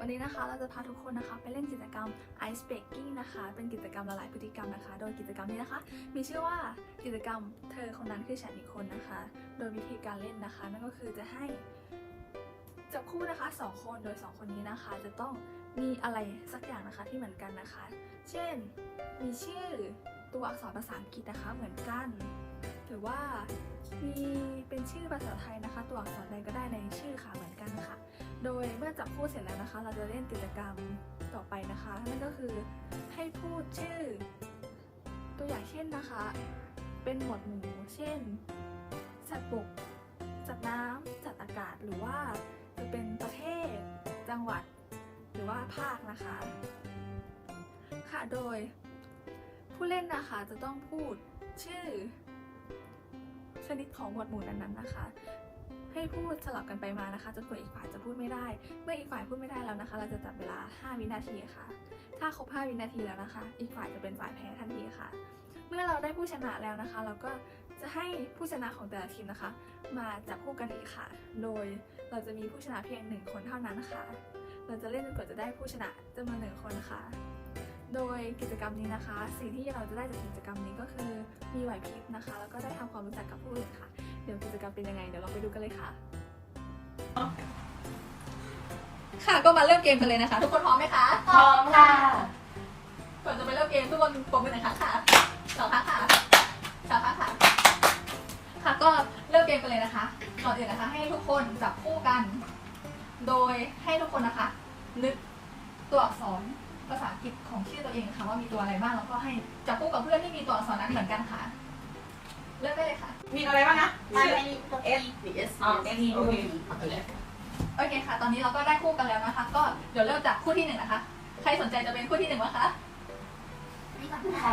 วันนี้นะคะเราจะพาทุกคนนะคะไปเล่นกิจกรรม Ice Breaking นะคะ เป็นกิจกรรมละลายพฤติกรรมนะคะ โดยกิจกรรมนี้นะคะ มีชื่อว่ากิจกรรมเธอคนนั้นคือฉันอีกคนนะคะ โดยวิธีการเล่นนะคะ นั่นก็คือจะให้จับคู่นะคะสองคนโดยสองคนนี้นะคะ จะต้องมีอะไรสักอย่างนะคะที่เหมือนกันนะคะ เช่น มีชื่อตัวอักษรภาษาอังกฤษนะคะเหมือนกัน หรือว่ามีเป็นชื่อภาษาไทยนะคะ ตัวอักษรใดก็ได้ในชื่อค่ะ โดยเมื่อจับคู่เสร็จแล้วนะคะ เราจะเล่นกิจกรรมต่อไปนะคะนั่นก็คือให้พูดชื่อ ตัวอย่างเช่นนะคะ เป็นหมวดหมู่เช่น สัตว์บกสัตว์น้ำสัตว์อากาศหรือว่าจะเป็นประเทศ จังหวัด หรือว่าภาคนะคะ ค่ะโดย ผู้เล่นนะคะจะต้องพูดชื่อ ชนิดของหมวดหมู่นั้นๆนะคะ ให้พูดสลับกันไปมานะคะจนกว่าอีกฝ่ายจะพูดไม่ได้ เมื่ออีกฝ่ายพูดไม่ได้แล้วนะคะ เราจะจับเวลา 5 วินาทีค่ะ ถ้าครบ 5 วินาทีแล้วนะคะ อีกฝ่ายจะเป็นฝ่ายแพ้ทันทีค่ะ เมื่อเราได้ผู้ชนะแล้วนะคะ เราก็จะให้ผู้ชนะของแต่ละทีมนะคะ มาจับคู่กันอีกค่ะ โดยเราจะมีผู้ชนะเพียงหนึ่งคนเท่านั้นค่ะ เราจะเล่นจนกว่าจะได้ผู้ชนะจำนวนหนึ่งคนค่ะ โดยกิจกรรมนี้นะคะ สิ่งที่เราจะได้จากกิจกรรมนี้ก็คือมีไหวพริบนะคะ แล้วก็ได้ทำความรู้จักกับผู้อื่นค่ะ เดี๋ยวกิจกรรมเป็นยังไงเดี๋ยวเราไปดูกันเลยค่ะ ค่ะก็มาเริ่มเกมกันเลยนะคะ ทุกคนพร้อมไหมคะพร้อมค่ะก่อนจะไปเริ่มเกมทุกคนปรบมือหน่อยค่ะค่ะสองครั้งค่ะสองครั้งค่ะ ค่ะก็เริ่มเกมกันเลยนะคะก่อนอื่นนะคะ ให้ทุกคนจับคู่กัน โดยให้ทุกคนนะคะ นึกตัวอักษร ภาษาอังกฤษของชื่อตัวเองค่ะว่ามีตัวอะไรบ้างแล้วก็ให้จับคู่กับเพื่อนที่มีตัวอักษรนั้นเหมือนกันค่ะ เริ่มได้เลยค่ะ มีอะไรบ้างนะไม่ไม่มีตัว S S อ๋อ S S โอเคโอเคค่ะ ตอนนี้เราก็ได้คู่กันแล้วนะคะ ก็เดี๋ยวเริ่มจากคู่ที่หนึ่งนะคะ ใครสนใจจะเป็นคู่ที่หนึ่งไหมคะนี่ก่อนค่ะ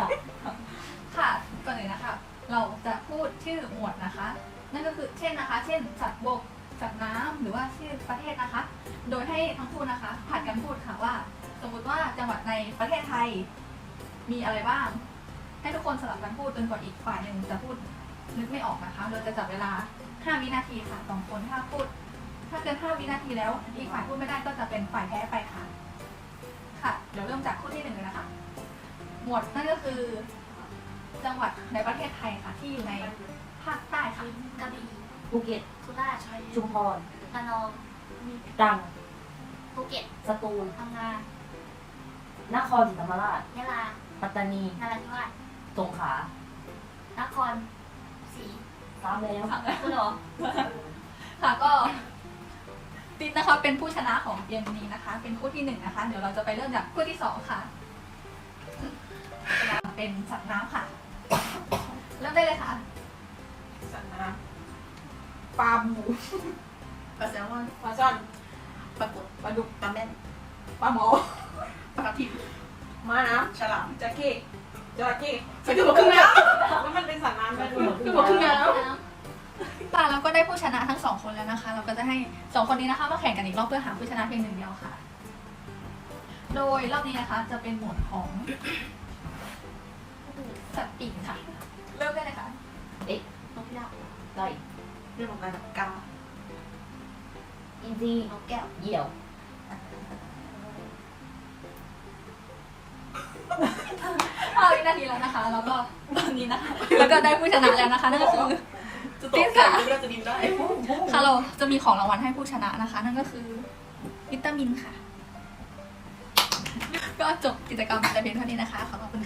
ค่ะ ก่อนอื่นนะคะ เราจะพูดชื่อหมวดนะคะ นั่นก็คือเช่นนะคะ เช่นสัตว์บกสัตว์น้ำหรือว่าชื่อประเทศนะคะ โดยให้ทั้งคู่นะคะผัดกันพูดค่ะว่า สมมุติว่าจังหวัดในประเทศไทย มีอะไรบ้าง ให้ทุกคนสลับกันพูดจนกว่าอีกฝ่ายหนึ่งจะพูดนึกไม่ออกนะคะ เราจะจับเวลา 5 วินาทีค่ะสองคนถ้าพูด ถ้าเกิน 5 วินาทีแล้ว อีกฝ่ายพูดไม่ได้ก็จะเป็นฝ่ายแพ้ไปค่ะ ค่ะ เดี๋ยวเริ่มจากคู่ที่หนึ่งเลยนะคะ หมวดนั่นก็คือ จังหวัดในประเทศไทยค่ะที่อยู่ในภาคใต้ค่ะกระบี่ภูเก็ตสุราษฎร์ชุมพรระนองตรังภูเก็ตสตูลพังงา นครศรีธรรมราช ยะลาปัตตานี นราธิวาสสงขลานครศรีสามแล้วคุณหรอค่ะก็ติ๊ดนะคะเป็นผู้ชนะของเกมนี้นะคะ เป็นคู่ที่หนึ่งนะคะ เดี๋ยวเราจะไปเริ่มจากคู่ที่สองค่ะ เป็นสัตว์น้ำค่ะ เริ่มได้เลยค่ะ สัตว์น้ำปลาบูปลาแซลมอนปลาช่อนปลากดปลาดุกปลาแม่นปลาหมอ ปลากระพิบม้าน้ำฉลามจระเข้จระเข้สกิลครึ่งน้ำแล้วมันเป็นสัตว์น้ำไหมคือหัวครึ่งน้ป่าเราก็ได้ผู้ชนะทั้งสองคนแล้วนะคะ เราก็จะให้สองคนนี้นะคะมาแข่งกันอีกรอบเพื่อหาผู้ชนะเพียงหนึ่งเดียวค่ะ โดยรอบนี้นะคะจะเป็นหมวดของสัตว์ปีกค่ะ เริ่มได้เลยค่ะนกพิราบำไก่เรื่องของการกาอินทรีนกแก้วเหยี่ยว ห้าวินาทีแล้วนะคะ แล้วก็ตอนนี้นะคะ แล้วก็ได้ผู้ชนะแล้วนะคะ นั่นก็คือ จะตกใจไม่ได้จะดินได้ ค่ะเราจะมีของรางวัลให้ผู้ชนะนะคะ นั่นก็คือวิตามินค่ะ ก็จบกิจกรรมแต่เพียงเท่านี้นะคะ ขอบคุณค่ะ